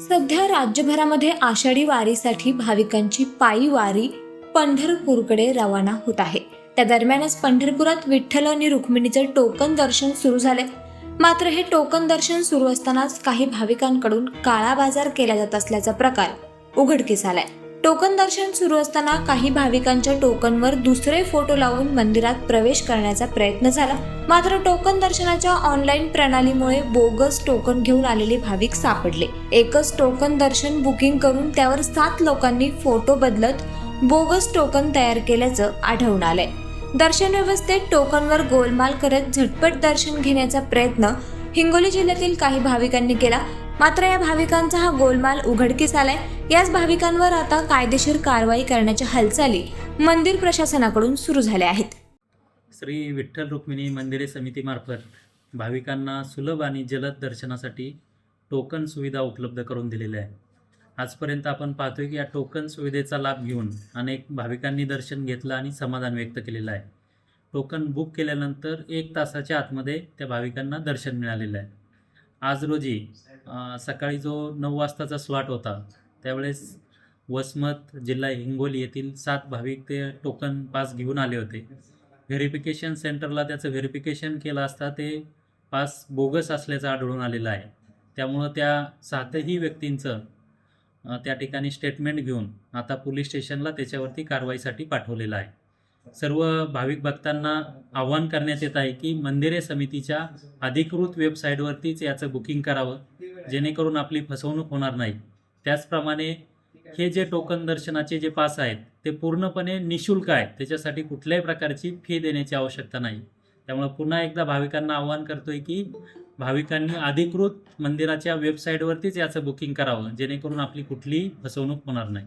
सध्या राज्यभरामध्ये आषाढी वारीसाठी भाविकांची पायी वारी पंढरपूरकडे रवाना होत आहे. त्या दरम्यानच पंढरपुरात विठ्ठल आणि रुक्मिणीचं टोकन दर्शन सुरू झाले मात्र हे टोकन दर्शन सुरू असतानाच काही भाविकांकडून काळा बाजार केला जात असल्याचा प्रकार उघडकीस आलाय. टोकन दर्शन सुरू असताना काही भाविकांच्या टोकनवर दुसरे फोटो लावून मंदिरात प्रवेश करण्याचा प्रयत्न झाला. मात्र टोकन दर्शनाच्या ऑनलाईन प्रणालीमुळे बोगस टोकन घेऊन आलेले भाविक सापडले. एकच टोकन दर्शन बुकिंग करून त्यावर सात लोकांनी फोटो बदलत बोगस टोकन तयार केल्याचं आढळून आलंय. दर्शन व्यवस्थेत टोकनवर गोलमाल करत झटपट दर्शन घेण्याचा प्रयत्न हिंगोली जिल्ह्यातील काही भाविकांनी केला. मात्र या भाविकांचा हा गोलमाल उघडकीस आलाय. याच भाविकांवर आता कायदेशीर कारवाई करण्याच्या हालचाली मंदिर प्रशासनाकडून सुरू झाल्या आहेत. श्री विठ्ठल रुक्मिणी मंदिरे समितीमार्फत भाविकांना सुलभ आणि जलद दर्शनासाठी टोकन सुविधा उपलब्ध करून दिलेल्या आहे. आजपर्यंत आपण पाहतोय की या टोकन सुविधेचा लाभ घेऊन अनेक भाविकांनी दर्शन घेतलं आणि समाधान व्यक्त केलेलं आहे. टोकन बुक केल्यानंतर एक तासाच्या आतमध्ये त्या भाविकांना दर्शन मिळालेलं आहे. आज रोजी सकाळी जो नऊ वाजताचा स्लॉट होता त्यावेळेस वसमत जिल्हा हिंगोली येथील सात भाविक ते टोकन पास घेऊन आले होते. व्हेरिफिकेशन सेंटरला त्याचं व्हेरिफिकेशन केलं असता ते पास बोगस असल्याचं आढळून आलेलं आहे. त्यामुळं त्या सातही व्यक्तींचं त्या ठिकाणी स्टेटमेंट घेऊन आता पोलीस स्टेशनला त्याच्यावरती कारवाईसाठी पाठवलेलं आहे. सर्व भाविक भक्तांना आव्हान करण्यात येत आहे की मंदिरे समितीच्या अधिकृत वेबसाईटवरतीच याचं बुकिंग करावं जेणेकरून आपली फसवणूक होणार नाही. त्याचप्रमाणे हे जे टोकन दर्शनाचे जे पास आहेत ते पूर्णपणे निशुल्क आहेत त्याच्यासाठी कुठल्याही प्रकारची फी देण्याची आवश्यकता नाही. त्यामुळे पुन्हा एकदा भाविकांना आवाहन करतोय की भाविकांनी अधिकृत मंदिराच्या वेबसाईटवरतीच याचं बुकिंग करावं जेणेकरून आपली कुठलीही फसवणूक होणार नाही.